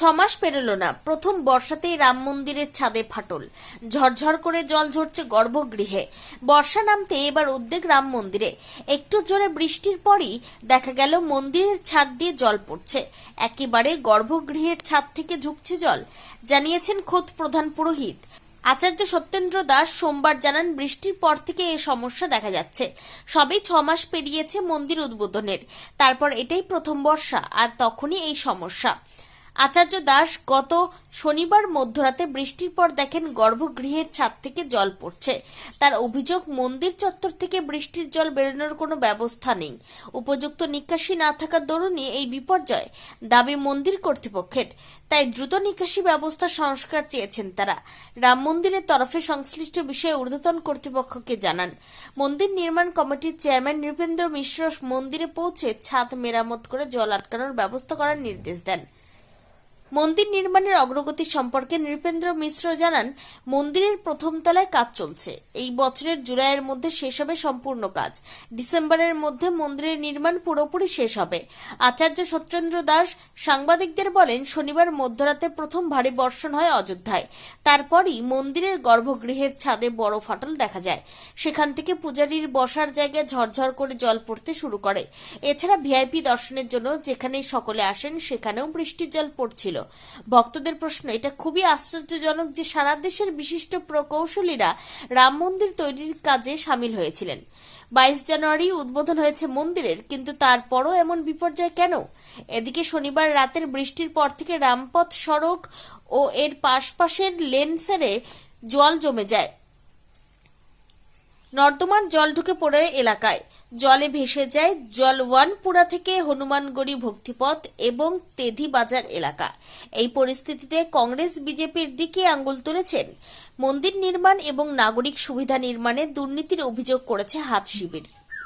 ছমাস পেরোলো না। প্রথম বর্ষাতেই রাম মন্দিরের ছাদে ফাটল। ঝরঝর করে জল ঝরছে গর্ভগৃহে। বর্ষা নামতে এবার উদ্বেগ রাম মন্দিরে। একটু জোরে বৃষ্টির পরই দেখা গেল মন্দিরের ছাদ দিয়ে জল পড়ছে। একেবারে গর্ভগৃহের ছাদ থেকে ঝুঁকছে জল, জানিয়েছেন খোদ প্রধান পুরোহিত। আচার্য সত্যেন্দ্র দাস সোমবার জানান, বৃষ্টির পর থেকে এই সমস্যা দেখা যাচ্ছে। সবে ছ মাস পেরিয়েছে মন্দির উদ্বোধনের। তারপর এটাই প্রথম বর্ষা, আর তখনই এই সমস্যা। আচার্য দাস গত শনিবার মধ্যরাতে বৃষ্টির পর দেখেন গর্ভগৃহের ছাদ থেকে জল পড়ছে। তার অভিযোগ, মন্দির চত্বর থেকে বৃষ্টির জল বেরোনোর কোনো ব্যবস্থা নেই। উপযুক্ত নিকাশি না থাকার দরুনই এই বিপর্যয় দাবি মন্দির কর্তৃপক্ষের। তাই দ্রুত নিকাশি ব্যবস্থা সংস্কার চেয়েছেন তারা। রাম মন্দিরের তরফে সংশ্লিষ্ট বিষয়ে ঊর্ধ্বতন কর্তৃপক্ষকে জানান। মন্দির নির্মাণ কমিটির চেয়ারম্যান নৃপেন্দ্র মিশ্র মন্দিরে পৌঁছে ছাদ মেরামত করে জল আটকানোর ব্যবস্থা করার নির্দেশ দেন। মন্দির নির্মাণের অগ্রগতি সম্পর্কে নৃপেন্দ্র মিশ্র জানান, মন্দিরের প্রথম তলায় কাজ চলছে। এই বছরের জুলাইয়ের মধ্যে শেষ হবে সম্পূর্ণ কাজ। ডিসেম্বরের মধ্যে মন্দিরের নির্মাণ পুরোপুরি শেষ হবে। আচার্য সত্যেন্দ্র দাস সাংবাদিকদের বলেন, শনিবার মধ্যরাতে প্রথম ভারী বর্ষণ হয় অযোধ্যায়। তারপরই মন্দিরের গর্ভগৃহের ছাদে বড় ফাটল দেখা যায়। সেখান থেকে পূজারীর বসার জায়গায় ঝরঝর করে জল পড়তে শুরু করে। এছাড়া ভিআইপি দর্শনের জন্য যেখানেই সকলে আসেন, সেখানেও বৃষ্টির জল পড়ছিল। ভক্তদের প্রশ্ন, এটা খুবই আশ্চর্যজনক যে সারা দেশের বিশিষ্ট প্রকৌশলীরা রাম মন্দির তৈরির কাজে সামিল হয়েছিলেন। বাইশ জানুয়ারি উদ্বোধন হয়েছে মন্দিরের, কিন্তু তারপরও এমন বিপর্যয় কেন? এদিকে শনিবার রাতের বৃষ্টির পর থেকে রামপথ সড়ক ও এর পাশপাশের লেন সেরে জল জমে যায়। নর্দমার জল ঢুকে পড়ে এলাকায়। জলে ভেসে যায় জল জলওয়ানপুরা থেকে হনুমানগড়ি ভক্তিপথ এবং তেধি বাজার এলাকা। এই পরিস্থিতিতে কংগ্রেস বিজেপির দিকে আঙ্গুল তুলেছেন। মন্দির নির্মাণ এবং নাগরিক সুবিধা নির্মাণে দুর্নীতির অভিযোগ করেছে হাত শিবির।